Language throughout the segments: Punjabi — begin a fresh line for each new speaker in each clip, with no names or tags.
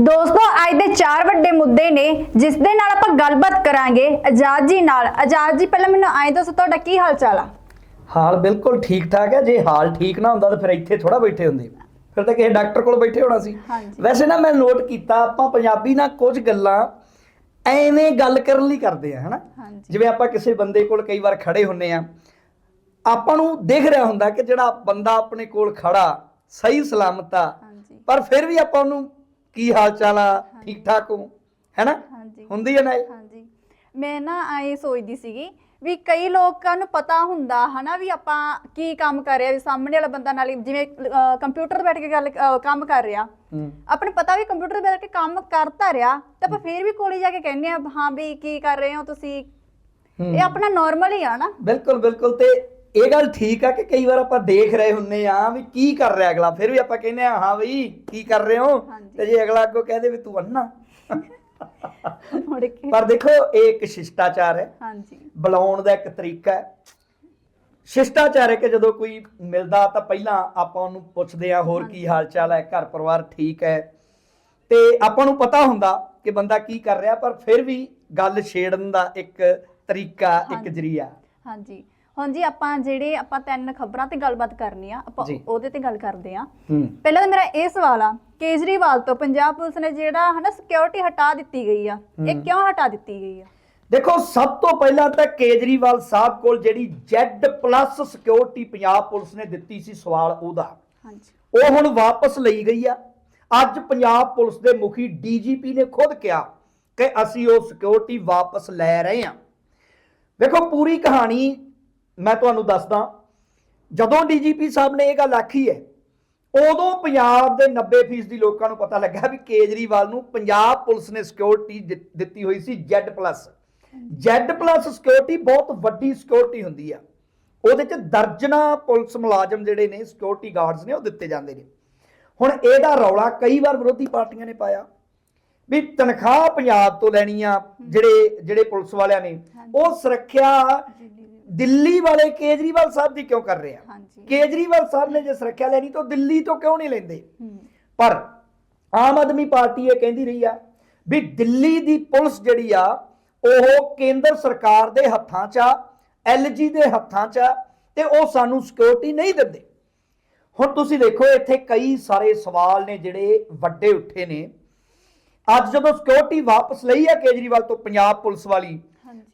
ਦੋਸਤੋ ਅੱਜ ਦੇ ਚਾਰ ਵੱਡੇ ਮੁੱਦੇ ਨੇ ਜਿਸ ਦੇ ਨਾਲ ਆਪਾਂ ਗੱਲਬਾਤ ਕਰਾਂਗੇ ਆਜ਼ਾਦ ਜੀ ਨਾਲ। ਆਜ਼ਾਦ ਜੀ ਪਹਿਲਾਂ ਮੈਨੂੰ ਐਂ ਦੱਸੋ ਤੁਹਾਡਾ ਕੀ ਹਾਲ ਚਾਲ ਆ?
ਹਾਲ ਬਿਲਕੁਲ ਠੀਕ ਠਾਕ ਹੈ। ਜੇ ਹਾਲ ਠੀਕ ਨਾ ਹੁੰਦਾ ਤਾਂ ਫਿਰ ਇੱਥੇ ਥੋੜਾ ਬੈਠੇ ਹੁੰਦੇ। ਫਿਰ ਤਾਂ ਕਿਸੇ ਡਾਕਟਰ ਕੋਲ ਬੈਠੇ ਹੋਣਾ ਸੀ। ਵੈਸੇ ਨਾ ਮੈਂ ਨੋਟ ਕੀਤਾ ਆਪਾਂ ਪੰਜਾਬੀ ਨਾ ਕੁਝ ਗੱਲਾਂ ਐਵੇਂ ਗੱਲ ਕਰਨ ਲਈ ਕਰਦੇ ਆ ਹਨਾ। ਜਿਵੇਂ ਆਪਾਂ ਕਿਸੇ ਬੰਦੇ ਕੋਲ ਕਈ ਵਾਰ ਖੜੇ ਹੁੰਨੇ ਆ। ਆਪਾਂ ਨੂੰ ਦਿਖ ਰਿਹਾ ਹੁੰਦਾ ਕਿ ਜਿਹੜਾ ਬੰਦਾ ਆਪਣੇ ਕੋਲ ਖੜਾ ਸਹੀ ਸਲਾਮਤ ਆ। ਪਰ ਫਿਰ ਵੀ ਆਪਾਂ ਉਹਨੂੰ ਕੀ ਹਾਲ ਚਾਲ ਆ? ਠੀਕ ਠਾਕ ਹੋ? ਹੈਨਾ?
ਹਾਂਜੀ।
ਹੁੰਦੀ ਹੈ ਨਾ ਇਹ?
ਹਾਂਜੀ। ਮੈਂ ਨਾ ਐਂ ਸੋਚਦੀ ਸੀਗੀ ਵੀ ਕਈ ਲੋਕਾਂ ਨੂੰ ਪਤਾ ਹੁੰਦਾ ਹਨਾ ਵੀ ਆਪਾਂ ਕੀ ਕੰਮ ਕਰ ਰਿਹਾ ਵੀ ਸਾਹਮਣੇ ਵਾਲਾ ਬੰਦਾ ਨਾਲ ਹੀ ਜਿਵੇਂ ਕੰਪਿਊਟਰ ਤੇ ਬੈਠ ਕੇ ਗੱਲ ਅਹ, ਕੰਮ ਕਰ ਰਿਹਾ।
ਹੂੰ।
ਆਪਾਂ ਨੂੰ ਪਤਾ ਵੀ ਕੰਪਿਊਟਰ ਤੇ ਬੈਠ ਕੇ ਕੰਮ ਕਰਤਾ ਰਿਹਾ ਤਾਂ ਆਪਾਂ ਫੇਰ ਵੀ ਕੋਲੇ ਜਾ ਕੇ ਕਹਿੰਦੇ ਆ ਹਾਂ ਵੀ ਕੀ ਕਰ ਰਹੇ ਹੋ ਤੁਸੀਂ?
ਹੂੰ।
ਇਹ ਆਪਣਾ ਨਾਰਮਲ ਹੀ ਆ ਨਾ।
ਬਿਲਕੁਲ ਬਿਲਕੁਲ ਤੇ ਇਹ ਗੱਲ ਠੀਕ ਆ ਕਿ ਕਈ ਵਾਰ ਆਪਾਂ ਦੇਖ ਰਹੇ ਹੁੰਨੇ ਆ ਵੀ ਕੀ ਕਰ ਰਿਹਾ ਅਗਲਾ ਫਿਰ ਵੀ ਆਪਾਂ ਕਹਿੰਦੇ ਆ ਹਾਂ ਬਈ ਕੀ ਕਰ ਰਹੇ ਹੋ। ਤੇ ਜੇ ਅਗਲਾ ਅੱਗੋਂ ਕਹਦੇ ਵੀ ਤੂੰ ਅੰਨਾ
ਮੁੜ ਕੇ।
ਪਰ ਦੇਖੋ ਇਹ ਇੱਕ ਸ਼ਿਸ਼ਟਾਚਾਰ ਹੈ।
ਹਾਂਜੀ।
ਬੁਲਾਉਣ ਦਾ ਇੱਕ ਤਰੀਕਾ ਹੈ। ਸ਼ਿਸ਼ਟਾਚਾਰ ਹੈ ਕਿ ਜਦੋਂ ਕੋਈ ਮਿਲਦਾ ਤਾਂ ਪਹਿਲਾਂ ਆਪਾਂ ਉਹਨੂੰ ਪੁੱਛਦੇ ਆ ਹੋਰ ਕੀ ਹਾਲ ਚਾਲ ਹੈ? ਘਰ ਪਰਿਵਾਰ ਠੀਕ ਹੈ? ਤੇ ਆਪਾਂ ਨੂੰ ਪਤਾ ਹੁੰਦਾ ਕਿ ਬੰਦਾ ਕੀ ਕਰ ਰਿਹਾ ਪਰ ਫਿਰ ਵੀ ਗੱਲ ਛੇੜਨ ਦਾ ਇੱਕ ਤਰੀਕਾ ਇੱਕ। ਜਰੀਆ।
ਹਾਂਜੀ। ਹੁਣ ਜੀ ਆਪਾਂ ਜਿਹੜੇ ਆਪਾਂ ਤਿੰਨ ਖਬਰਾਂ ਤੇ ਗੱਲਬਾਤ ਕਰਨੀ ਆ ਆਪਾਂ
ਜੀ।
ਉਹਦੇ ਤੇ ਗੱਲ ਕਰਦੇ ਆ।
ਹੂੰ।
ਪਹਿਲਾਂ ਤਾਂ ਮੇਰਾ ਇਹ ਸਵਾਲ ਆ ਕੇਜਰੀਵਾਲ ਤੋਂ ਪੰਜਾਬ ਪੁਲਿਸ ਨੇ ਜਿਹੜਾ ਹਨਾ ਸਿਕਿਉਰਿਟੀ ਹਟਾ ਦਿੱਤੀ ਗਈ ਆ ਇਹ। ਕਿਉਂ ਹਟਾ ਦਿੱਤੀ ਗਈ ਆ?
ਦੇਖੋ ਸਭ ਤੋਂ ਪਹਿਲਾਂ ਤਾਂ ਕੇਜਰੀਵਾਲ ਸਾਹਿਬ ਕੋਲ ਜਿਹੜੀ Z+ ਸਿਕਿਉਰਿਟੀ ਪੰਜਾਬ ਪੁਲਿਸ ਨੇ ਦਿੱਤੀ ਸੀ ਸਵਾਲ ਉਹਦਾ।
ਹਾਂਜੀ।
ਉਹ ਹੁਣ ਵਾਪਸ ਲਈ ਗਈ ਆ। ਅੱਜ ਪੰਜਾਬ ਪੁਲਿਸ ਦੇ ਮੁਖੀ ਡੀਜੀਪੀ ਨੇ ਖੁਦ ਕਿਹਾ ਕਿ ਅਸੀਂ ਉਹ ਸਿਕਿਉਰਿਟੀ ਵਾਪਸ ਲੈ ਰਹੇ ਹਾਂ ਵੇਖੋ ਪੂਰੀ ਕਹਾਣੀ ਮੈਂ ਤੁਹਾਨੂੰ ਦੱਸਦਾ ਜਦੋਂ ਡੀਜੀਪੀ ਸਾਹਿਬ ਨੇ ਇਹ ਗੱਲ ਆਖੀ ਹੈ ਉਦੋਂ ਪੰਜਾਬ ਦੇ 90% ਦੀ ਲੋਕਾਂ ਨੂੰ ਪਤਾ ਲੱਗਾ ਵੀ ਕੇਜਰੀਵਾਲ ਨੂੰ ਪੰਜਾਬ ਪੁਲਿਸ ਨੇ ਸਿਕਿਉਰਿਟੀ ਦਿੱਤੀ ਹੋਈ ਸੀ Z+ Z+ ਸਿਕਿਉਰਿਟੀ ਬਹੁਤ ਵੱਡੀ ਸਿਕਿਉਰਿਟੀ ਹੁੰਦੀ ਆ। ਉਹਦੇ ਚ ਦਰਜਨਾ ਪੁਲਿਸ ਮੁਲਾਜ਼ਮ ਜਿਹੜੇ ਨੇ ਸਿਕਿਉਰਿਟੀ ਗਾਰਡਸ ਨੇ ਉਹ ਦਿੱਤੇ ਜਾਂਦੇ ਨੇ। ਹੁਣ ਇਹਦਾ ਰੌਲਾ ਕਈ ਵਾਰ ਵਿਰੋਧੀ ਪਾਰਟੀਆਂ ਨੇ ਪਾਇਆ। ਵੀ ਤਨਖਾਹ ਪੰਜਾਬ ਤੋਂ ਲੈਣੀ ਆ ਜਿਹੜੇ ਜਿਹੜੇ ਪੁਲਿਸ ਵਾਲਿਆਂ ਨੇ ਉਹ ਸੁਰੱਖਿਆ ਦਿੱਲੀ ਵਾਲੇ ਕੇਜਰੀਵਾਲ ਸਾਹਿਬ ਦੀ ਕਿਉਂ ਕਰ ਰਹੇ ਆ?
ਹਾਂਜੀ।
ਕੇਜਰੀਵਾਲ ਸਾਹਿਬ ਨੇ ਜੇ ਸੁਰੱਖਿਆ ਲੈਣੀ ਤਾਂ ਦਿੱਲੀ ਤੋਂ ਕਿਉਂ ਨਹੀਂ ਲੈਂਦੇ? ਪਰ ਆਮ ਆਦਮੀ ਪਾਰਟੀ ਇਹ ਕਹਿੰਦੀ ਰਹੀ ਆ ਵੀ ਦਿੱਲੀ ਦੀ ਪੁਲਿਸ ਜਿਹੜੀ ਆ ਉਹ ਕੇਂਦਰ ਸਰਕਾਰ ਦੇ ਹੱਥਾਂ 'ਚ ਆ ਐਲਜੀ ਦੇ ਹੱਥਾਂ 'ਚ ਆ ਤੇ ਉਹ ਸਾਨੂੰ ਸਿਕਿਉਰਿਟੀ ਨਹੀਂ ਦਿੰਦੇ। ਹੁਣ ਤੁਸੀਂ ਦੇਖੋ ਇੱਥੇ ਕਈ ਸਾਰੇ ਸਵਾਲ ਨੇ ਜਿਹੜੇ ਵੱਡੇ ਉੱਠੇ ਨੇ। ਅੱਜ ਜਦੋਂ ਸਿਕਿਉਰਿਟੀ ਵਾਪਸ ਲਈ ਆ ਕੇਜਰੀਵਾਲ ਤੋਂ ਪੰਜਾਬ ਪੁਲਿਸ ਵਾਲੀ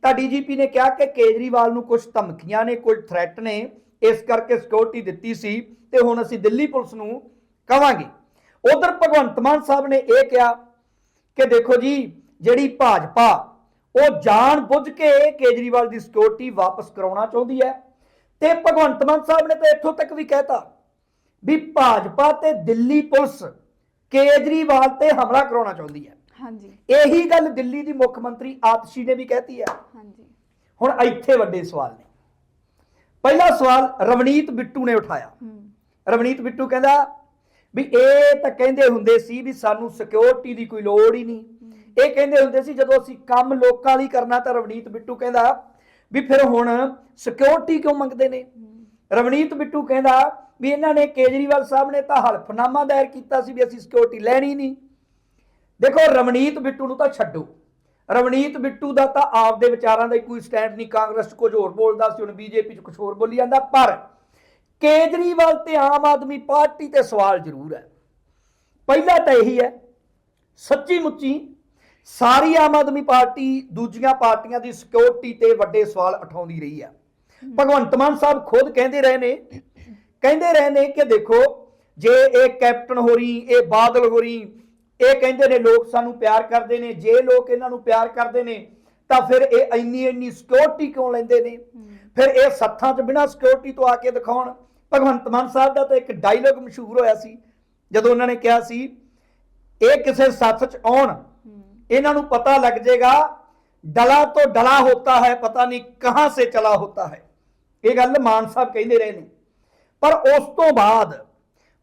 ਤਾਂ ਡੀਜੀਪੀ ਨੇ ਕਿਹਾ ਕਿ ਕੇਜਰੀਵਾਲ ਨੂੰ ਕੁਝ ਧਮਕੀਆਂ ਨੇ, ਕੁਝ ਥ੍ਰੈਟ ਨੇ, ਇਸ ਕਰਕੇ ਸਿਕਿਉਰਿਟੀ ਦਿੱਤੀ ਸੀ ਤੇ ਹੁਣ ਅਸੀਂ ਦਿੱਲੀ ਪੁਲਿਸ ਨੂੰ ਕਵਾਂਗੇ। ਉਧਰ ਭਗਵੰਤ ਮਾਨ ਸਾਹਿਬ ਨੇ ਇਹ ਕਿਹਾ ਕਿ ਦੇਖੋ ਜੀ, ਜਿਹੜੀ ਭਾਜਪਾ, ਉਹ ਜਾਣ ਬੁੱਝ ਕੇ ਕੇਜਰੀਵਾਲ ਦੀ ਸਿਕਿਉਰਿਟੀ ਵਾਪਸ ਕਰਾਉਣਾ ਚਾਹੁੰਦੀ ਹੈ। ਤੇ ਭਗਵੰਤ ਮਾਨ ਸਾਹਿਬ ਨੇ ਤਾਂ ਇੱਥੋਂ ਤੱਕ ਵੀ ਕਹਿਤਾ ਵੀ ਭਾਜਪਾ ਤੇ ਦਿੱਲੀ ਪੁਲਿਸ ਕੇਜਰੀਵਾਲ ਤੇ ਹਮਲਾ ਕਰਾਉਣਾ ਚਾਹੁੰਦੀ ਹੈ।
ਹਾਂਜੀ।
ਇਹੀ ਗੱਲ ਦਿੱਲੀ ਦੀ ਮੁੱਖ ਮੰਤਰੀ ਆਤਸ਼ੀ ਨੇ ਵੀ ਕਹਿਤੀ ਹੈ।
ਹਾਂਜੀ।
ਹੁਣ ਇੱਥੇ ਵੱਡੇ ਸਵਾਲ ਨੇ। ਪਹਿਲਾ ਸਵਾਲ ਰਵਨੀਤ ਬਿੱਟੂ ਨੇ ਉਠਾਇਆ। ਰਵਨੀਤ ਬਿੱਟੂ ਕਹਿੰਦਾ ਵੀ ਇਹ ਤਾਂ ਕਹਿੰਦੇ ਹੁੰਦੇ ਸੀ ਵੀ ਸਾਨੂੰ ਸਿਕਿਉਰਿਟੀ ਦੀ ਕੋਈ ਲੋੜ ਹੀ ਨਹੀਂ। ਇਹ ਕਹਿੰਦੇ ਹੁੰਦੇ ਸੀ ਜਦੋਂ ਅਸੀਂ ਕੰਮ ਲੋਕਾਂ ਲਈ ਕਰਨਾ ਤਾਂ ਰਵਨੀਤ ਬਿੱਟੂ ਕਹਿੰਦਾ ਵੀ ਫਿਰ ਹੁਣ ਸਿਕਿਉਰਿਟੀ ਕਿਉਂ ਮੰਗਦੇ ਨੇ? ਰਵਨੀਤ ਬਿੱਟੂ ਕਹਿੰਦਾ ਵੀ ਇਹਨਾਂ ਨੇ ਕੇਜਰੀਵਾਲ ਸਾਹਿਬ ਨੇ ਤਾਂ ਹਲਫਨਾਮਾ ਦਾਇਰ ਕੀਤਾ ਸੀ ਵੀ ਅਸੀਂ ਸਿਕਿਉਰਿਟੀ ਲੈਣੀ ਨਹੀਂ। ਦੇਖੋ, ਰਵਨੀਤ ਬਿੱਟੂ ਨੂੰ ਤਾਂ ਛੱਡੋ। ਰਵਨੀਤ ਬਿੱਟੂ ਦਾ ਤਾਂ ਆਪ ਦੇ ਵਿਚਾਰਾਂ ਦਾ ਹੀ ਕੋਈ ਸਟੈਂਡ ਨਹੀਂ, ਕਾਂਗਰਸ 'ਚ ਕੁਝ ਹੋਰ ਬੋਲਦਾ ਸੀ, ਹੁਣ ਬੀਜੇਪੀ 'ਚ ਕੁਝ ਹੋਰ ਬੋਲੀ ਜਾਂਦਾ। ਪਰ ਕੇਜਰੀਵਾਲ ਤੇ ਆਮ ਆਦਮੀ ਪਾਰਟੀ ਤੇ ਸਵਾਲ ਜ਼ਰੂਰ ਹੈ। ਪਹਿਲਾ ਤਾਂ ਇਹੀ ਹੈ, ਸੱਚੀ ਮੁੱਚੀ ਸਾਰੀ ਆਮ ਆਦਮੀ ਪਾਰਟੀ ਦੂਜੀਆਂ ਪਾਰਟੀਆਂ ਦੀ ਸਿਕਿਉਰਿਟੀ ਤੇ ਵੱਡੇ ਸਵਾਲ ਉਠਾਉਂਦੀ ਰਹੀ ਹੈ। ਭਗਵੰਤ ਮਾਨ ਸਾਹਿਬ ਖੁਦ ਕਹਿੰਦੇ ਰਹੇ ਨੇ, ਕਹਿੰਦੇ ਰਹੇ ਨੇ ਕਿ ਦੇਖੋ, ਜੇ ਇਹ ਕੈਪਟਨ ਹੋਰੀ, ਇਹ ਬਾਦਲ ਹੋਰੀ ਇਹ ਕਹਿੰਦੇ ਨੇ ਲੋਕ ਸਾਨੂੰ ਪਿਆਰ ਕਰਦੇ ਨੇ ਜੇ ਲੋਕ ਇਹਨਾਂ ਨੂੰ ਪਿਆਰ ਕਰਦੇ ਨੇ ਤਾਂ ਫਿਰ ਇਹ ਇੰਨੀ ਇੰਨੀ ਸਿਕਿਉਰਿਟੀ ਕਿਉਂ ਲੈਂਦੇ ਨੇ? ਫਿਰ ਇਹ ਸੱਥਾਂ 'ਚ ਬਿਨਾਂ ਸਿਕਿਉਰਿਟੀ ਤੋਂ ਆ ਕੇ ਦਿਖਾਉਣ ਭਗਵੰਤ ਮਾਨ ਸਾਹਿਬ ਦਾ ਤਾਂ ਇੱਕ ਡਾਇਲੋਗ ਮਸ਼ਹੂਰ ਹੋਇਆ ਸੀ ਜਦੋਂ ਉਹਨਾਂ ਨੇ ਕਿਹਾ ਸੀ ਇਹ ਕਿਸੇ ਸੱਥ 'ਚ ਆਉਣ ਇਹਨਾਂ ਨੂੰ ਪਤਾ ਲੱਗ ਜਾਏਗਾ ਡਲਾ ਤੋਂ ਡਲਾ ਹੋਤਾ ਹੈ ਪਤਾ ਨਹੀਂ ਕਹਾਂ ਸੇ ਚਲਾ ਹੋਤਾ ਹੈ। ਇਹ ਗੱਲ ਮਾਨ ਸਾਹਿਬ ਕਹਿੰਦੇ ਰਹੇ ਨੇ। ਪਰ ਉਸ ਤੋਂ ਬਾਅਦ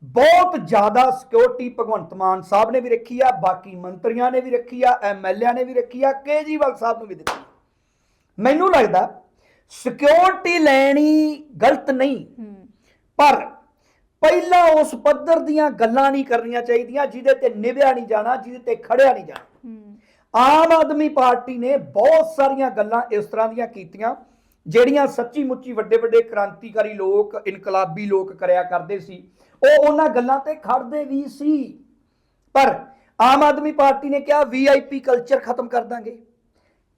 ਬਹੁਤ ਜ਼ਿਆਦਾ ਸਿਕਿਉਰਿਟੀ ਭਗਵੰਤ ਮਾਨ ਸਾਹਿਬ ਨੇ ਵੀ ਰੱਖੀ ਆ ਬਾਕੀ ਮੰਤਰੀਆਂ ਨੇ ਵੀ ਰੱਖੀ ਆ ਐਮਐਲਏ ਨੇ ਵੀ ਰੱਖੀ ਆ ਕੇਜੀਵਾਲ ਸਾਹਿਬ ਨੂੰ ਵੀ ਦਿੱਤੀ ਮੈਨੂੰ ਲੱਗਦਾ ਸਿਕਿਉਰਿਟੀ ਲੈਣੀ ਗਲਤ ਨਹੀਂ ਪਰ ਪਹਿਲਾਂ ਉਸ ਪੱਧਰ ਦੀਆਂ ਗੱਲਾਂ ਨਹੀਂ ਕਰਨੀਆਂ ਚਾਹੀਦੀਆਂ ਜਿਹਦੇ ਤੇ ਨਿਭਿਆ ਨਹੀਂ ਜਾਣਾ ਜਿਹਦੇ ਤੇ ਖੜਿਆ ਨਹੀਂ ਜਾਣਾ। ਆਮ ਆਦਮੀ ਪਾਰਟੀ ਨੇ ਬਹੁਤ ਸਾਰੀਆਂ ਗੱਲਾਂ ਇਸ ਤਰ੍ਹਾਂ ਦੀਆਂ ਕੀਤੀਆਂ ਜਿਹੜੀਆਂ ਸੱਚੀ ਮੁੱਚੀ ਵੱਡੇ ਵੱਡੇ ਕ੍ਰਾਂਤੀਕਾਰੀ ਲੋਕ ਇਨਕਲਾਬੀ ਲੋਕ ਕਰਿਆ ਕਰਦੇ ਸੀ। ਉਹ ਉਹਨਾਂ ਗੱਲਾਂ ਤੇ ਖੜਦੇ ਵੀ ਸੀ। ਪਰ ਆਮ ਆਦਮੀ ਪਾਰਟੀ ਨੇ ਕਿਹਾ ਵੀਆਈਪੀ ਕਲਚਰ ਖਤਮ ਕਰ ਦਾਂਗੇ।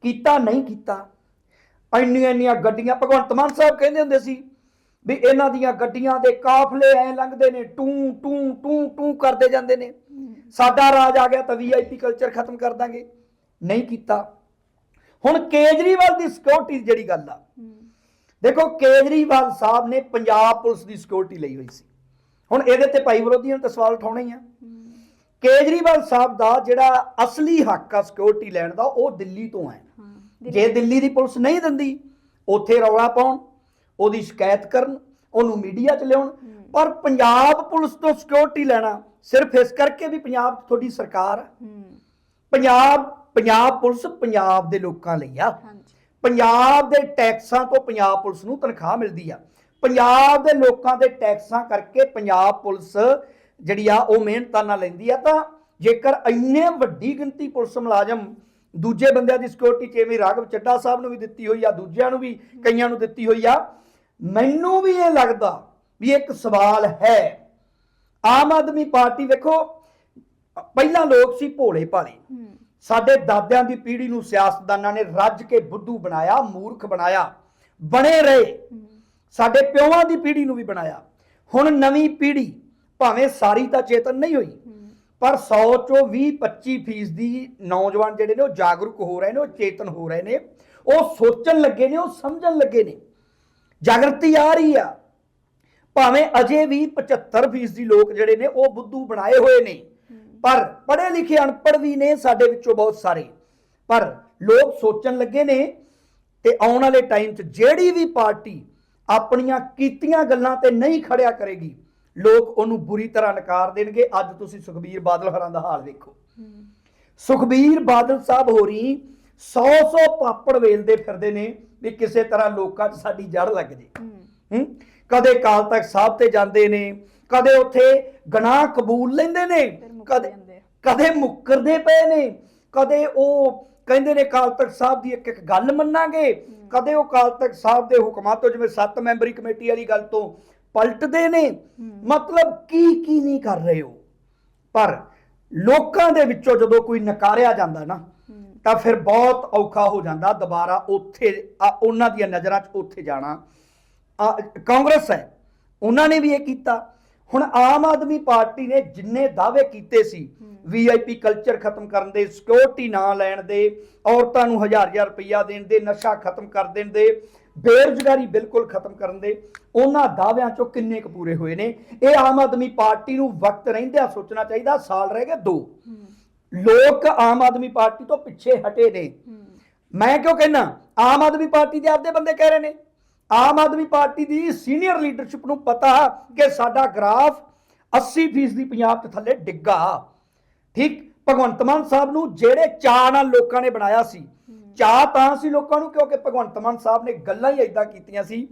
ਕੀਤਾ ਨਹੀਂ ਕੀਤਾ। ਇੰਨੀਆਂ ਇੰਨੀਆਂ ਗੱਡੀਆਂ ਭਗਵੰਤ ਮਾਨ ਸਾਹਿਬ ਕਹਿੰਦੇ ਹੁੰਦੇ ਸੀ ਵੀ ਇਹਨਾਂ ਦੀਆਂ ਗੱਡੀਆਂ ਦੇ ਕਾਫਲੇ ਐ ਲੰਘਦੇ ਨੇ ਟੂ ਟੂ ਟੂ ਟੂ ਕਰਦੇ ਜਾਂਦੇ ਨੇ। ਸਾਡਾ ਰਾਜ ਆ ਗਿਆ ਤਾਂ ਵੀਆਈਪੀ ਕਲਚਰ ਖਤਮ ਕਰ ਦਾਂਗੇ। ਨਹੀਂ ਕੀਤਾ। ਹੁਣ ਕੇਜਰੀਵਾਲ ਦੀ ਸਿਕਿਉਰਿਟੀ ਜਿਹੜੀ ਗੱਲ ਆ। ਦੇਖੋ ਕੇਜਰੀਵਾਲ ਸਾਹਿਬ ਨੇ ਪੰਜਾਬ ਪੁਲਿਸ ਦੀ ਸਿਕਿਉਰਿਟੀ ਲਈ ਹੋਈ ਸੀ। ਹੁਣ ਇਹਦੇ ਤੇ ਭਾਈ ਵਿਰੋਧੀਆਂ ਨੂੰ ਤਾਂ ਸਵਾਲ ਉਠਾਉਣੇ ਹੀ ਆ। ਕੇਜਰੀਵਾਲ ਸਾਹਿਬ ਦਾ ਜਿਹੜਾ ਅਸਲੀ ਹੱਕ ਆ ਸਿਕਿਉਰਿਟੀ ਲੈਣ ਦਾ ਉਹ ਦਿੱਲੀ ਤੋਂ ਹੈ। ਜੇ ਦਿੱਲੀ ਦੀ ਪੁਲਿਸ ਨਹੀਂ ਦਿੰਦੀ ਉੱਥੇ ਰੌਲਾ ਪਾਉਣ ਉਹਦੀ ਸ਼ਿਕਾਇਤ ਕਰਨ ਉਹਨੂੰ ਮੀਡੀਆ 'ਚ ਲਿਆਉਣ। ਪਰ ਪੰਜਾਬ ਪੁਲਿਸ ਤੋਂ ਸਿਕਿਉਰਿਟੀ ਲੈਣਾ ਸਿਰਫ ਇਸ ਕਰਕੇ ਵੀ ਪੰਜਾਬ ਤੁਹਾਡੀ ਸਰਕਾਰ ਆ। ਪੰਜਾਬ ਪੰਜਾਬ ਪੁਲਿਸ ਪੰਜਾਬ ਦੇ ਲੋਕਾਂ ਲਈ ਆ। ਪੰਜਾਬ ਦੇ ਟੈਕਸਾਂ ਤੋਂ ਪੰਜਾਬ ਪੁਲਿਸ ਨੂੰ ਤਨਖਾਹ ਮਿਲਦੀ ਆ। ਪੰਜਾਬ ਦੇ ਲੋਕਾਂ ਦੇ ਟੈਕਸਾਂ ਕਰਕੇ ਪੰਜਾਬ ਪੁਲਿਸ ਜਿਹੜੀ ਆ ਉਹ ਮਿਹਨਤਾਂ ਨਾਲ ਲੈਂਦੀ ਆ ਤਾਂ ਜੇਕਰ ਇੰਨੇ ਵੱਡੀ ਗਿਣਤੀ ਪੁਲਿਸ ਮੁਲਾਜ਼ਮ ਦੂਜੇ ਬੰਦਿਆਂ ਦੀ ਸਿਕਿਉਰਿਟੀ ਜਿਵੇਂ ਰਾਘਵ ਚੱਡਾ ਸਾਹਿਬ ਨੂੰ ਵੀ ਦਿੱਤੀ ਹੋਈ ਆ ਦੂਜਿਆਂ ਨੂੰ ਵੀ ਕਈਆਂ ਨੂੰ ਦਿੱਤੀ ਹੋਈ ਆ ਮੈਨੂੰ ਵੀ ਇਹ ਲੱਗਦਾ ਵੀ ਇੱਕ ਸਵਾਲ ਹੈ। ਆਮ ਆਦਮੀ ਪਾਰਟੀ ਵੇਖੋ ਪਹਿਲਾਂ ਲੋਕ ਸੀ ਭੋਲੇ ਭਾਲੇ। ਸਾਡੇ ਦਾਦਿਆਂ ਦੀ ਪੀੜ੍ਹੀ ਨੂੰ ਸਿਆਸਤਦਾਨਾਂ ਨੇ ਰੱਜ ਕੇ ਬੁੱਧੂ ਬਣਾਇਆ ਮੂਰਖ ਬਣਾਇਆ ਬਣੇ ਰਹੇ। ਸਾਡੇ ਪਿਓਾਂ ਦੀ ਪੀੜ੍ਹੀ ਨੂੰ ਵੀ ਬਣਾਇਆ। ਹੁਣ ਨਵੀਂ ਪੀੜ੍ਹੀ ਭਾਵੇਂ ਸਾਰੀ ਤਾਂ ਚੇਤਨ ਨਹੀਂ ਹੋਈ ਪਰ 100 ਚੋਂ 20 25 ਫੀਸਦੀ ਨੌਜਵਾਨ ਜਿਹੜੇ ਨੇ ਉਹ ਜਾਗਰੂਕ ਹੋ ਰਹੇ ਨੇ ਉਹ ਚੇਤਨ ਹੋ ਰਹੇ ਨੇ ਉਹ ਸੋਚਣ ਲੱਗੇ ਨੇ ਉਹ ਸਮਝਣ ਲੱਗੇ ਨੇ। ਜਾਗਰਤੀ ਆ ਰਹੀ ਆ। ਭਾਵੇਂ ਅਜੇ ਵੀ 75 ਫੀਸਦੀ ਲੋਕ ਜਿਹੜੇ ਨੇ ਉਹ ਬੁੱਧੂ ਬਣਾਏ ਹੋਏ ਨੇ। ਪਰ ਪੜ੍ਹੇ ਲਿਖੇ ਅਨਪੜ੍ਹ ਵੀ ਨੇ ਸਾਡੇ ਵਿੱਚੋਂ ਬਹੁਤ ਸਾਰੇ। ਪਰ ਲੋਕ ਸੋਚਣ ਲੱਗੇ ਨੇ ਤੇ ਆਉਣ ਵਾਲੇ ਟਾਈਮ 'ਚ ਜਿਹੜੀ ਵੀ ਪਾਰਟੀ ਆਪਣੀਆਂ ਕੀਤੀਆਂ ਗੱਲਾਂ ਤੇ ਨਹੀਂ ਖੜਿਆ ਕਰੇਗੀ। ਲੋਕ ਉਹਨੂੰ ਬੁਰੀ ਤਰ੍ਹਾਂ ਨਕਾਰ ਦੇਣਗੇ। ਅੱਜ ਤੁਸੀਂ ਸੁਖਬੀਰ ਬਾਦਲ ਹਰਾਂ ਦਾ ਹਾਲ ਵੇਖੋ। ਸੁਖਬੀਰ ਬਾਦਲ ਸਾਹਿਬ ਹੋਰੀ 100-100 ਪਾਪੜ ਵੇਲਦੇ ਫਿਰਦੇ ਨੇ ਵੀ ਕਿਸੇ ਤਰ੍ਹਾਂ ਲੋਕਾਂ 'ਚ ਸਾਡੀ ਜੜ ਲੱਗ ਜੇ।
ਹੂੰ।
ਕਦੇ ਕਾਲ ਤੱਕ ਸਾਹਿਬ ਤੇ ਜਾਂਦੇ ਨੇ ਕਦੇ ਉੱਥੇ ਗਨਾਹ ਕਬੂਲ ਲੈਂਦੇ ਨੇ ਕਦੇ। ਕਦੇ ਮੁੱਕਰਦੇ ਪਏ ਨੇ ਕਦੇ ਉਹ ਕਹਿੰਦੇ ਨੇ ਕਾਲ ਤੱਕ ਸਾਹਿਬ ਦੀ ਇੱਕ ਇੱਕ ਗੱਲ ਮੰਨਾਂਗੇ। ਕਦੇ ਉਹ ਕਾਲ ਤੱਕ ਸਾਹਿਬ ਦੇ ਹੁਕਮਾਂ ਤੋਂ ਜਿਵੇਂ ਸੱਤ ਮੈਂਬਰੀ ਕਮੇਟੀ ਵਾਲੀ ਗੱਲ ਤੋਂ ਪਲਟਦੇ ਨੇ। ਮਤਲਬ ਕੀ ਕੀ ਨਹੀਂ ਕਰ ਰਹੇ ਹੋ ਪਰ ਲੋਕਾਂ ਦੇ ਵਿੱਚੋਂ ਜਦੋਂ ਕੋਈ ਨਕਾਰਿਆ ਜਾਂਦਾ ਨਾ ਤਾਂ ਫਿਰ ਬਹੁਤ ਔਖਾ ਹੋ ਜਾਂਦਾ ਦੁਬਾਰਾ ਉੱਥੇ ਉਹਨਾਂ ਦੀਆਂ ਨਜ਼ਰਾਂ 'ਚ ਉੱਥੇ ਜਾਣਾ। ਕਾਂਗਰਸ ਹੈ ਉਹਨਾਂ ਨੇ ਵੀ ਇਹ ਕੀਤਾ। ਹੁਣ ਆਮ ਆਦਮੀ ਪਾਰਟੀ ਨੇ ਜਿੰਨੇ ਦਾਅਵੇ ਕੀਤੇ ਸੀ ਵੀਆਈਪੀ ਕਲਚਰ ਖਤਮ ਕਰਨ ਦੇ ਸਿਕਿਉਰਿਟੀ ਨਾ ਲੈਣ ਦੇ ਔਰਤਾਂ ਨੂੰ ਹਜ਼ਾਰ ਹਜ਼ਾਰ ਰੁਪਈਆ ਦੇਣ ਦੇ ਨਸ਼ਾ ਖਤਮ ਕਰ ਦੇਣ ਦੇ ਬੇਰੁਜ਼ਗਾਰੀ ਬਿਲਕੁਲ ਖਤਮ ਕਰਨ ਦੇ ਉਹਨਾਂ ਦਾਅਵਿਆਂ ਚੋਂ ਕਿੰਨੇ ਕੁ ਪੂਰੇ ਹੋਏ ਨੇ? ਇਹ ਆਮ ਆਦਮੀ ਪਾਰਟੀ ਨੂੰ ਵਕਤ ਰਹਿੰਦਿਆਂ ਸੋਚਣਾ ਚਾਹੀਦਾ ਸਾਲ ਰਹਿ ਗਏ ਦੋ। ਲੋਕ ਆਮ ਆਦਮੀ ਪਾਰਟੀ ਤੋਂ ਪਿੱਛੇ ਹਟੇ ਨੇ। ਮੈਂ ਕਿਉਂ ਕਹਿਣਾ ਆਮ ਆਦਮੀ ਪਾਰਟੀ ਦੇ ਆਪਦੇ ਬੰਦੇ ਕਹਿ ਰਹੇ ਨੇ। ਆਮ ਆਦਮੀ ਪਾਰਟੀ ਦੀ ਸੀਨੀਅਰ ਲੀਡਰਸ਼ਿਪ ਨੂੰ ਪਤਾ ਕਿ ਸਾਡਾ ਗ੍ਰਾਫ 80% ਦੀ ਪੰਜਾਬ ਤੋਂ ਥੱਲੇ ਡਿੱਗਾ। ਠੀਕ ਭਗਵੰਤ ਮਾਨ ਸਾਹਿਬ ਨੂੰ ਜਿਹੜੇ ਚਾਅ ਨਾਲ ਲੋਕਾਂ ਨੇ ਬਣਾਇਆ ਸੀ ਚਾਹ ਤਾਂ ਸੀ ਲੋਕਾਂ ਨੂੰ ਕਿਉਂਕਿ ਭਗਵੰਤ ਮਾਨ ਸਾਹਿਬ ਨੇ ਗੱਲਾਂ ਹੀ ਇਦਾਂ ਕੀਤੀਆਂ ਸੀ।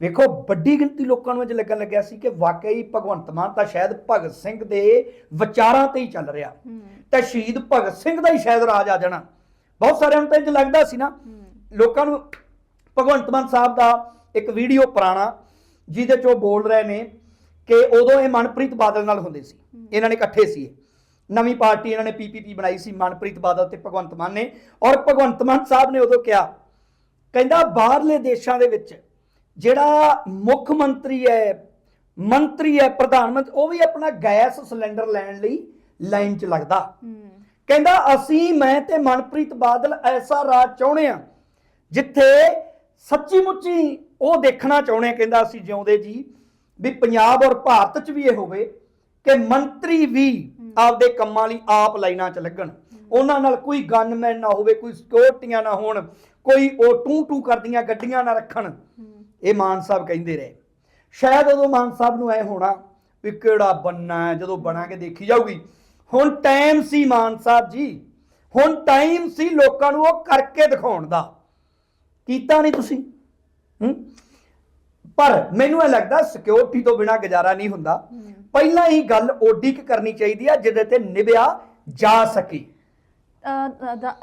ਵੇਖੋ ਵੱਡੀ ਗਿਣਤੀ ਲੋਕਾਂ ਨੂੰ ਅੱਜ ਲੱਗਣ ਲੱਗਿਆ ਸੀ ਕਿ ਵਾਕਈ ਭਗਵੰਤ ਮਾਨ ਤਾਂ ਸ਼ਾਇਦ ਭਗਤ ਸਿੰਘ ਦੇ ਵਿਚਾਰਾਂ ਤੇ ਹੀ ਚੱਲ ਰਿਹਾ। ਤਾਂ ਸ਼ਹੀਦ ਭਗਤ ਸਿੰਘ ਦਾ ਹੀ ਸ਼ਾਇਦ ਰਾਜ ਆ ਜਾਣਾ। ਬਹੁਤ ਸਾਰਿਆਂ ਨੂੰ ਤਾਂ ਇੰਜ ਲੱਗਦਾ ਸੀ ਨਾ। ਲੋਕਾਂ ਨੂੰ ਭਗਵੰਤ ਮਾਨ ਸਾਹਿਬ ਦਾ ਇੱਕ ਵੀਡੀਓ ਪੁਰਾਣਾ ਜਿਹਦੇ 'ਚ ਉਹ ਬੋਲ ਰਹੇ ਨੇ ਕਿ ਉਦੋਂ ਇਹ ਮਨਪ੍ਰੀਤ ਬਾਦਲ ਨਾਲ ਹੁੰਦੇ ਸੀ। ਇਹਨਾਂ ਨੇ ਇਕੱਠੇ ਸੀ। ਨਵੀਂ ਪਾਰਟੀ ਇਹਨਾਂ ਨੇ ਪੀਪੀਪੀ ਬਣਾਈ ਸੀ ਮਨਪ੍ਰੀਤ ਬਾਦਲ ਤੇ ਭਗਵੰਤ ਮਾਨ ਨੇ। ਔਰ ਭਗਵੰਤ ਮਾਨ ਸਾਹਿਬ ਨੇ ਉਦੋਂ ਕਿਹਾ ਕਹਿੰਦਾ ਬਾਹਰਲੇ ਦੇਸ਼ਾਂ ਦੇ ਵਿੱਚ ਜਿਹੜਾ ਮੁੱਖ ਮੰਤਰੀ ਹੈ ਮੰਤਰੀ ਹੈ ਪ੍ਰਧਾਨ ਮੰਤਰੀ ਉਹ ਵੀ ਆਪਣਾ ਗੈਸ ਸਿਲੰਡਰ ਲੈਣ ਲਈ ਲਾਈਨ 'ਚ ਲੱਗਦਾ। ਕਹਿੰਦਾ ਅਸੀਂ ਮੈਂ ਤੇ ਮਨਪ੍ਰੀਤ ਬਾਦਲ ਐਸਾ ਰਾਜ ਚਾਹੁੰਦੇ ਆ ਜਿੱਥੇ ਸੱਚੀ ਮੁੱਚੀ ਉਹ ਦੇਖਣਾ ਚਾਹੁੰਦੇ ਕਹਿੰਦਾ ਅਸੀਂ ਜਿਉਂਦੇ ਜੀ ਵੀ ਪੰਜਾਬ ਔਰ ਭਾਰਤ 'ਚ ਵੀ ਇਹ ਹੋਵੇ ਕਿ ਮੰਤਰੀ ਵੀ ਆਪਦੇ ਕੰਮਾਂ ਲਈ ਆਪ ਲਾਈਨਾਂ 'ਚ ਲੱਗਣ। ਉਹਨਾਂ ਨਾਲ ਕੋਈ ਗਨਮੈਨ ਨਾ ਹੋਵੇ ਕੋਈ ਸਿਕਿਉਰਟੀਆਂ ਨਾ ਹੋਣ ਕੋਈ ਉਹ ਟੂ ਟੂ ਕਰਦੀਆਂ ਗੱਡੀਆਂ ਨਾ ਰੱਖਣ। ਇਹ ਮਾਨ ਸਾਹਿਬ ਕਹਿੰਦੇ ਰਹੇ। ਸ਼ਾਇਦ ਉਦੋਂ ਮਾਨ ਸਾਹਿਬ ਨੂੰ ਐ ਹੋਣਾ ਵੀ ਕਿਹੜਾ ਬੰਨਾ ਜਦੋਂ ਬਣਾਂਗੇ ਦੇਖੀ ਜਾਊਗੀ। ਹੁਣ ਟਾਈਮ ਸੀ ਮਾਨ ਸਾਹਿਬ ਜੀ। ਹੁਣ ਟਾਈਮ ਸੀ ਲੋਕਾਂ ਨੂੰ ਉਹ ਕਰਕੇ ਦਿਖਾਉਣ ਦਾ। ਕੀਤਾ ਨਹੀਂ ਤੁਸੀਂ? ਹੂੰ? ਪਰ ਮੈਨੂੰ ਇਹ ਲੱਗਦਾ ਸਿਕਿਉਰਿਟੀ ਤੋਂ ਬਿਨਾ ਗੁਜ਼ਾਰਾ ਨਹੀਂ ਹੁੰਦਾ। ਪਹਿਲਾਂ ਹੀ ਗੱਲ ਓਡੀ ਕੁ ਕਰਨੀ ਚਾਹੀਦੀ ਆ ਜਿਹਦੇ ਤੇ ਨਿਭਿਆ ਜਾ ਸਕੇ।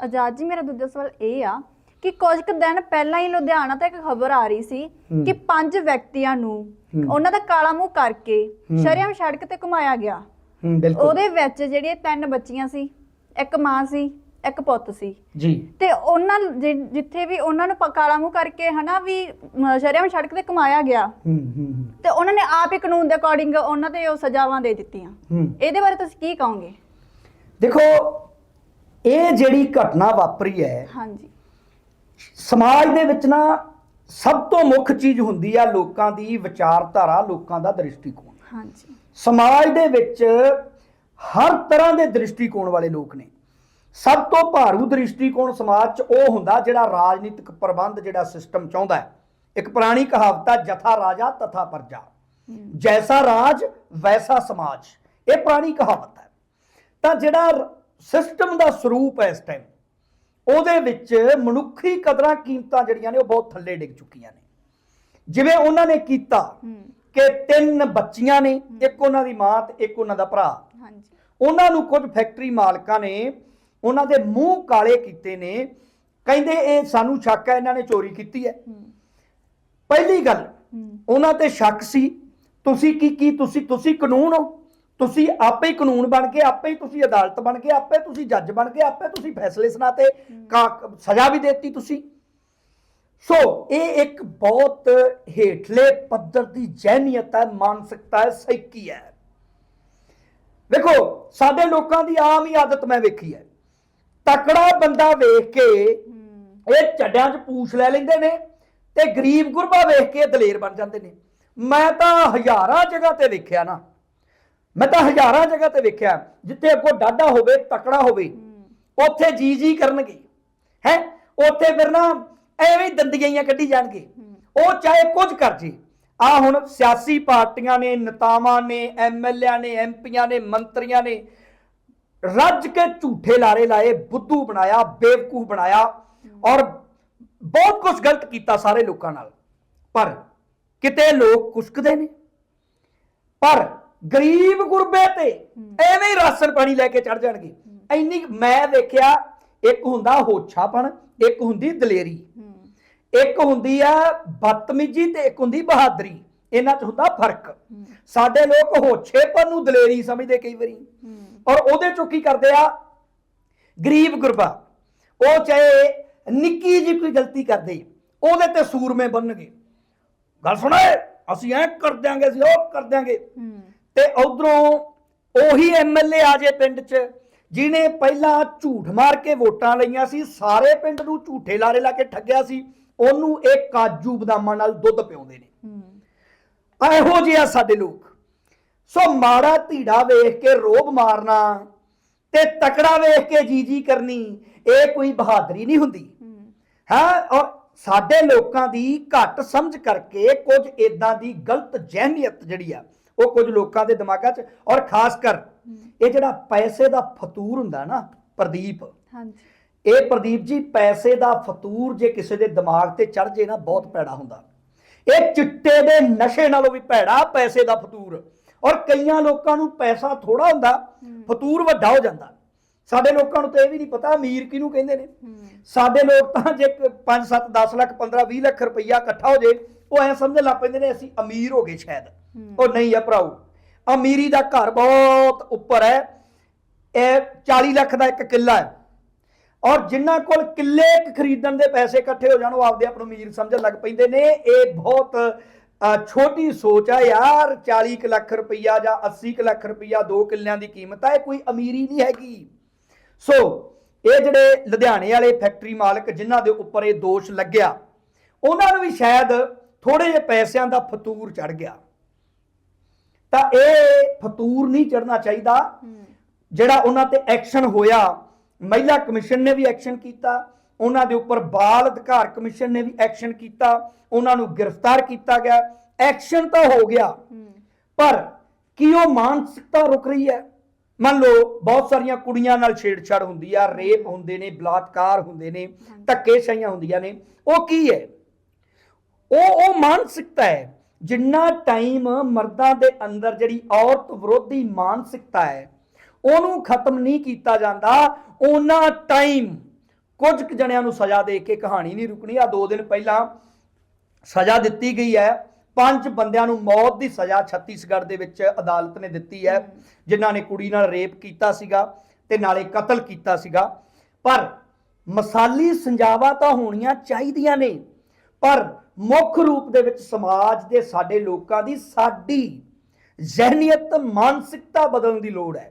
ਆਜ਼ਾਦ ਜੀ ਮੇਰਾ ਦੂਜਾ ਸਵਾਲ ਇਹ ਆ ਕਿ ਕੁਝ ਕੁ ਦਿਨ ਪਹਿਲਾਂ ਹੀ ਲੁਧਿਆਣਾ ਤੋਂ ਇੱਕ ਖਬਰ ਆ ਰਹੀ ਸੀ
ਹੂੰ।
ਕਿ ਪੰਜ ਵਿਅਕਤੀਆਂ ਨੂੰ
ਹੂੰ।
ਉਹਨਾਂ ਦਾ ਕਾਲਾ ਮੂੰਹ ਕਰਕੇ
ਹੂੰ।
ਸ਼ਰੇਆਮ ਸੜਕ ਤੇ ਘੁਮਾਇਆ ਗਿਆ।
ਹੂੰ ਬਿਲਕੁਲ।
ਉਹਦੇ ਵਿੱਚ ਜਿਹੜੀਆਂ ਤਿੰਨ ਬੱਚੀਆਂ ਸੀ ਇੱਕ ਮਾਂ ਸੀ ਇੱਕ ਪੁੱਤ ਸੀ।
ਜੀ।
ਤੇ ਉਹਨਾਂ ਜਿ- ਜਿੱਥੇ ਵੀ ਉਹਨਾਂ ਨੂੰ ਪ- ਕਾਲਾ ਮੂੰਹ ਕਰਕੇ ਹਨਾ ਵੀ ਸ਼ਰੇਆਮ ਸੜਕ ਤੇ ਘੁਮਾਇਆ ਗਿਆ।
ਹੂੰ ਹੂੰ ਹੂੰ,
ਤੇ ਉਹਨਾਂ ਨੇ ਆਪ ਹੀ ਕਾਨੂੰਨ ਦੇ ਅਕੋਰਡਿੰਗ ਉਹਨਾਂ ਤੇ ਉਹ ਸਜ਼ਾਵਾਂ ਦੇ ਦਿੱਤੀਆਂ।
ਹੂੰ।
ਇਹਦੇ ਬਾਰੇ ਤੁਸੀਂ ਕੀ ਕਹੋਗੇ?
ਦੇਖੋ ਇਹ ਜਿਹੜੀ ਘਟਨਾ ਵਾਪਰੀ ਹੈ
ਹਾਂਜੀ।
ਸਮਾਜ ਦੇ ਵਿੱਚ ਨਾ ਸਭ ਤੋਂ ਮੁੱਖ ਚੀਜ਼ ਹੁੰਦੀ ਆ ਲੋਕਾਂ ਦੀ ਵਿਚਾਰਧਾਰਾ ਲੋਕਾਂ ਦਾ ਦ੍ਰਿਸ਼ਟੀਕੋਣ।
ਹਾਂਜੀ।
ਸਮਾਜ ਦੇ ਵਿੱਚ ਹਰ ਤਰ੍ਹਾਂ ਦੇ ਦ੍ਰਿਸ਼ਟੀਕੋਣ ਵਾਲੇ ਲੋਕ ਨੇ। ਸਭ ਤੋਂ ਭਾਰੂ ਦ੍ਰਿਸ਼ਟੀਕੋਣ ਸਮਾਜ 'ਚ ਉਹ ਹੁੰਦਾ ਜਿਹੜਾ ਰਾਜਨੀਤਿਕ ਪ੍ਰਬੰਧ ਜਿਹੜਾ ਸਿਸਟਮ ਚਾਹੁੰਦਾ ਹੈ। ਇੱਕ ਪੁਰਾਣੀ ਕਹਾਵਤ ਆ ਜਥਾ ਰਾਜਾ ਤਥਾ ਪ੍ਰਜਾ।
ਹੂੰ,
ਜੈਸਾ ਰਾਜ ਵੈਸਾ ਸਮਾਜ। ਇਹ ਪੁਰਾਣੀ ਕਹਾਵਤ ਹੈ। ਤਾਂ ਜਿਹੜਾ ਸਿਸਟਮ ਦਾ ਸਰੂਪ ਹੈ ਇਸ ਟਾਈਮ ਉਹਦੇ ਵਿੱਚ ਮਨੁੱਖੀ ਕਦਰਾਂ ਕੀਮਤਾਂ ਜਿਹੜੀਆਂ ਨੇ ਉਹ ਬਹੁਤ ਥੱਲੇ ਡਿੱਗ ਚੁੱਕੀਆਂ ਨੇ। ਜਿਵੇਂ ਉਹਨਾਂ ਨੇ ਕੀਤਾ
ਹੂੰ
ਕਿ ਤਿੰਨ ਬੱਚੀਆਂ ਨੇ ਇੱਕ ਉਹਨਾਂ ਦੀ ਮਾਂ ਤੇ ਇੱਕ ਉਹਨਾਂ ਦਾ ਭਰਾ।
ਹਾਂਜੀ।
ਉਹਨਾਂ ਨੂੰ ਕੁਝ ਫੈਕਟਰੀ ਮਾਲਕਾਂ ਨੇ ਉਹਨਾਂ ਦੇ ਮੂੰਹ ਕਾਲੇ ਕੀਤੇ ਨੇ ਕਹਿੰਦੇ ਇਹ ਸਾਨੂੰ ਸ਼ੱਕ ਹੈ ਇਹਨਾਂ ਨੇ ਚੋਰੀ ਕੀਤੀ ਹੈ। ਪਹਿਲੀ ਗੱਲ ਉਹਨਾਂ ਤੇ ਸ਼ੱਕ ਸੀ ਤੁਸੀਂ ਕੀ ਕੀ ਤੁਸੀਂ ਤੁਸੀਂ ਕਾਨੂੰਨ ਹੋ? ਤੁਸੀਂ ਆਪੇ ਹੀ ਕਾਨੂੰਨ ਬਣ ਕੇ ਆਪੇ ਹੀ ਤੁਸੀਂ ਅਦਾਲਤ ਬਣ ਕੇ ਆਪੇ ਤੁਸੀਂ ਜੱਜ ਬਣ ਕੇ ਆਪੇ ਤੁਸੀਂ ਫੈਸਲੇ ਸੁਣਾਤੇ ਕਾ- ਸਜ਼ਾ ਵੀ ਦਿੱਤੀ ਤੁਸੀਂ। ਸੋ ਇਹ ਇੱਕ ਬਹੁਤ ਹੇਠਲੇ ਪੱਧਰ ਦੀ ਜਹਿਨੀਅਤ ਹੈ ਮਾਨਸਿਕਤਾ ਹੈ ਸਾਈਕੀ ਹੈ। ਵੇਖੋ ਸਾਡੇ ਲੋਕਾਂ ਦੀ ਆਮ ਹੀ ਆਦਤ ਮੈਂ ਵੇਖੀ ਹੈ। ਤਕੜਾ ਬੰਦਾ ਵੇਖ ਕੇ ਇਹ ਚੱਡਿਆਂ 'ਚ ਪੂਛ ਲੈ ਲੈਂਦੇ ਨੇ ਤੇ ਗਰੀਬ ਗੁਰਬਾ ਵੇਖ ਕੇ ਦਲੇਰ ਬਣ ਜਾਂਦੇ ਨੇ। ਮੈਂ ਤਾਂ ਹਜ਼ਾਰਾਂ ਜਗ੍ਹਾ ਤੇ ਵੇਖਿਆ ਨਾ। ਮੈਂ ਤਾਂ ਹਜ਼ਾਰਾਂ ਜਗ੍ਹਾ ਤੇ ਵੇਖਿਆ ਜਿੱਥੇ ਅੱਗੋਂ ਡਾਡਾ ਹੋਵੇ ਤਕੜਾ ਹੋਵੇ ਉੱਥੇ ਜੀ ਜੀ ਕਰਨਗੇ। ਹੈ? ਉੱਥੇ ਫਿਰ ਨਾ ਐਵੇਂ ਹੀ ਦੰਦੀਆਂ ਕੱਢੀ ਜਾਣਗੇ। ਉਹ ਚਾਹੇ ਕੁਝ ਕਰ ਜੇ। ਆ ਹੁਣ ਸਿਆਸੀ ਪਾਰਟੀਆਂ ਨੇ ਨੇਤਾਵਾਂ ਨੇ ਐਮਐਲਏ ਨੇ ਐਮਪੀਆਂ ਨੇ ਮੰਤਰੀਆਂ ਨੇ ਰੱਜ ਕੇ ਝੂਠੇ ਲਾਰੇ ਲਾਏ ਬੁੱਧੂ ਬਣਾਇਆ ਬੇਵਕੂਫ ਬਣਾਇਆ ਔਰ ਬਹੁਤ ਕੁਝ ਗਲਤ ਕੀਤਾ ਸਾਰੇ ਲੋਕਾਂ ਨਾਲ। ਪਰ ਕਿਤੇ ਲੋਕ ਕੁਸ਼ਕਦੇ ਨੇ? ਪਰ ਗਰੀਬ ਗੁਰਬੇ ਤੇ ਐਵੇਂ ਹੀ ਰਾਸ਼ਨ ਪਾਣੀ ਲੈ ਕੇ ਚੜ ਜਾਣਗੇ। ਕੁ ਮੈਂ ਦੇਖਿਆ ਇੱਕ ਹੁੰਦਾ ਹੋਛਾਪਣ ਇੱਕ ਹੁੰਦੀ ਦਲੇਰੀ। ਇੱਕ ਹੁੰਦੀ ਆ ਬਦਤਮੀਜੀ ਤੇ ਇੱਕ ਹੁੰਦੀ ਬਹਾਦਰੀ। ਇਹਨਾਂ 'ਚ ਹੁੰਦਾ ਫ਼ਰਕ। ਸਾਡੇ ਲੋਕ ਹੋਛੇਪਨ ਨੂੰ ਦਲੇਰੀ ਸਮਝਦੇ ਕਈ ਵਾਰੀ। ਔਰ ਉਹਦੇ ਚੋਂ ਕੀ ਕਰਦੇ ਆ? ਗਰੀਬ ਗੁਰਬਾ। ਉਹ ਚਾਹੇ ਨਿੱਕੀ ਜਿਹੀ ਕੋਈ ਗਲਤੀ ਕਰਦੇ ਉਹਦੇ ਤੇ ਸੂਰਮੇ ਬਣਨਗੇ ਗੱਲ ਸੁਣੇ ਅਸੀਂ ਐ ਕਰ ਦਿਆਂਗੇ ਅਸੀਂ ਉਹ ਕਰ ਦਿਆਂਗੇ। ਤੇ ਉਧਰੋਂ ਉਹੀ ਐਮਐਲਏ ਆ ਜੇ ਪਿੰਡ 'ਚ ਜਿਹਨੇ ਪਹਿਲਾਂ ਝੂਠ ਮਾਰ ਕੇ ਵੋਟਾਂ ਲਈਆਂ ਸੀ ਸਾਰੇ ਪਿੰਡ ਨੂੰ ਝੂਠੇ ਲਾਰੇ ਲਾ ਕੇ ਠੱਗਿਆ ਸੀ ਉਹਨੂੰ ਇਹ ਕਾਜੂ ਬਦਾਮਾਂ ਨਾਲ ਦੁੱਧ ਪਿਆਉਂਦੇ ਨੇ। ਇਹੋ ਜਿਹੇ ਆ ਸਾਡੇ ਲੋਕ। ਸੋ ਮਾੜਾ ਧੀੜਾ ਵੇਖ ਕੇ ਰੋਬ ਮਾਰਨਾ ਤੇ ਤਕੜਾ ਵੇਖ ਕੇ ਜੀ ਜੀ ਕਰਨੀ ਇਹ ਕੋਈ ਬਹਾਦਰੀ ਨਹੀਂ ਹੁੰਦੀ।
ਹੂੰ।
ਹਾਂ? ਔਰ ਸਾਡੇ ਲੋਕਾਂ ਦੀ ਘੱਟ ਸਮਝ ਕਰਕੇ ਕੁਝ ਇਦਾਂ ਦੀ ਗਲਤ ਜਹਿਨੀਅਤ ਜਿਹੜੀ ਆ ਉਹ ਕੁਝ ਲੋਕਾਂ ਦੇ ਦਿਮਾਗਾਂ 'ਚ ਔਰ ਖਾਸ ਕਰ ਇਹ ਜਿਹੜਾ ਪੈਸੇ ਦਾ ਫਤੂਰ ਹੁੰਦਾ ਨਾ ਪ੍ਰਦੀਪ।
ਹਾਂਜੀ।
ਇਹ ਪ੍ਰਦੀਪ ਜੀ ਪੈਸੇ ਦਾ ਫਤੂਰ ਜੇ ਕਿਸੇ ਦੇ ਦਿਮਾਗ ਤੇ ਚੜ ਜੇ ਨਾ ਬਹੁਤ ਭੈੜਾ ਹੁੰਦਾ। ਇਹ ਚਿੱਟੇ ਦੇ ਨਸ਼ੇ ਨਾਲੋਂ ਵੀ ਭੈੜਾ ਪੈਸੇ ਦਾ ਫਤੂਰ। ਔਰ ਕਈਆਂ ਲੋਕਾਂ ਨੂੰ ਪੈਸਾ ਥੋੜਾ ਹੁੰਦਾ ਫਤੂਰ ਵੱਡਾ ਹੋ ਜਾਂਦਾ। ਸਾਡੇ ਲੋਕਾਂ ਨੂੰ ਤਾਂ ਇਹ ਵੀ ਨਹੀਂ ਪਤਾ ਅਮੀਰ ਕਿਹਨੂੰ ਕਹਿੰਦੇ ਨੇ। ਸਾਡੇ ਲੋਕ ਤਾਂ ਜੇ 5 7 10 ਲੱਖ 15 20 ਲੱਖ ਰੁਪਈਆ ਇਕੱਠਾ ਹੋ ਜੇ ਉਹ ਐ ਸਮਝਣ ਲੱਗ ਪੈਂਦੇ ਨੇ ਅਸੀਂ ਅਮੀਰ ਹੋ ਗਏ ਸ਼ਾਇਦ। ਉਹ ਨਹੀਂ ਆ ਭਰਾਓ ਅਮੀਰੀ ਦਾ ਘਰ ਬਹੁਤ ਉੱਪਰ ਹੈ। ਇਹ 40 ਲੱਖ ਦਾ ਇੱਕ ਕਿੱਲਾ ਹੈ। ਔਰ ਜਿਨ੍ਹਾਂ ਕੋਲ ਕਿੱਲੇ ਇੱਕ ਖਰੀਦਣ ਦੇ ਪੈਸੇ ਇਕੱਠੇ ਹੋ ਜਾਣ ਉਹ ਆਪਦੇ ਆਪ ਨੂੰ ਅਮੀਰ ਸਮਝਣ ਲੱਗ ਪੈਂਦੇ ਨੇ। ਇਹ ਬਹੁਤ ਛੋਟੀ ਸੋਚ ਆ ਯਾਰ 40 ਕੁ ਲੱਖ ਰੁਪਈਆ ਜਾਂ 80 ਕੁ ਲੱਖ ਰੁਪਈਆ ਦੋ ਕਿੱਲਿਆਂ ਦੀ ਕੀਮਤ ਹੈ ਇਹ ਕੋਈ ਅਮੀਰੀ ਨਹੀਂ ਹੈਗੀ। ਸੋ ਇਹ ਜਿਹੜੇ ਲੁਧਿਆਣੇ ਵਾਲੇ ਫੈਕਟਰੀ ਮਾਲਕ ਜਿਨ੍ਹਾਂ ਦੇ ਉੱਪਰ ਇਹ ਦੋਸ਼ ਲੱਗਿਆ ਉਹਨਾਂ ਨੂੰ ਵੀ ਸ਼ਾਇਦ ਥੋੜੇ ਜਿਹੇ ਪੈਸਿਆਂ ਦਾ ਫਤੂਰ ਚੜ ਗਿਆ। ਤਾਂ ਇਹ ਫਤੂਰ ਨਹੀਂ ਚੜਨਾ ਚਾਹੀਦਾ ਜਿਹੜਾ ਉਹਨਾਂ ਤੇ ਐਕਸ਼ਨ ਹੋਇਆ। ਮਹਿਲਾ ਕਮਿਸ਼ਨ ਨੇ ਵੀ ਐਕਸ਼ਨ ਕੀਤਾ ਉਹਨਾਂ ਦੇ ਉੱਪਰ ਬਾਲ ਅਧਿਕਾਰ ਕਮਿਸ਼ਨ ਨੇ ਵੀ ਐਕਸ਼ਨ ਕੀਤਾ ਉਹਨਾਂ ਨੂੰ ਗ੍ਰਿਫਤਾਰ ਕੀਤਾ ਗਿਆ। ਐਕਸ਼ਨ ਤਾਂ ਹੋ ਗਿਆ ਪਰ ਕੀ ਉਹ ਮਾਨਸਿਕਤਾ ਰੁਕ ਰਹੀ ਹੈ? ਮੰਨ ਲਓ ਬਹੁਤ ਸਾਰੀਆਂ ਕੁੜੀਆਂ ਨਾਲ ਛੇੜਛਾੜ ਹੁੰਦੀ ਆ ਰੇਪ ਹੁੰਦੇ ਨੇ ਬਲਾਤਕਾਰ ਹੁੰਦੇ ਨੇ ਧੱਕੇਸ਼ਾਹੀਆਂ ਹੁੰਦੀਆਂ ਨੇ। ਉਹ ਕੀ ਹੈ? ਉਹ ਉਹ ਮਾਨਸਿਕਤਾ ਹੈ। ਜਿੰਨਾ ਟਾਈਮ ਮਰਦਾਂ ਦੇ ਅੰਦਰ ਜਿਹੜੀ ਔਰਤ ਵਿਰੋਧੀ ਮਾਨਸਿਕਤਾ ਹੈ ਉਹਨੂੰ ਖਤਮ ਨਹੀਂ ਕੀਤਾ ਜਾਂਦਾ ਉਹਨਾਂ ਟਾਈਮ ਕੁਝ ਕੁ ਜਣਿਆਂ ਨੂੰ ਸਜ਼ਾ ਦੇ ਕੇ ਕਹਾਣੀ ਨਹੀਂ ਰੁਕਣੀ। ਆ ਦੋ ਦਿਨ ਪਹਿਲਾਂ ਸਜ਼ਾ ਦਿੱਤੀ ਗਈ ਹੈ। ਪੰਜ ਬੰਦਿਆਂ ਨੂੰ ਮੌਤ ਦੀ ਸਜ਼ਾ ਛੱਤੀਸਗੜ੍ਹ ਦੇ ਵਿੱਚ ਅਦਾਲਤ ਨੇ ਦਿੱਤੀ ਹੈ, ਜਿਨ੍ਹਾਂ ਨੇ ਕੁੜੀ ਨਾਲ ਰੇਪ ਕੀਤਾ ਸੀਗਾ ਤੇ ਨਾਲੇ ਕਤਲ ਕੀਤਾ ਸੀਗਾ। ਪਰ ਮਸਾਲੀ ਸੰਜਾਵਾਂ ਤਾਂ ਹੋਣੀਆਂ ਚਾਹੀਦੀਆਂ ਨੇ, ਪਰ ਮੁੱਖ ਰੂਪ ਦੇ ਵਿੱਚ ਸਮਾਜ ਦੇ ਸਾਡੇ ਲੋਕਾਂ ਦੀ ਸਾਡੀ ਜ਼ਹਿਨੀਅਤ, ਮਾਨਸਿਕਤਾ ਬਦਲਣ ਦੀ ਲੋੜ ਹੈ।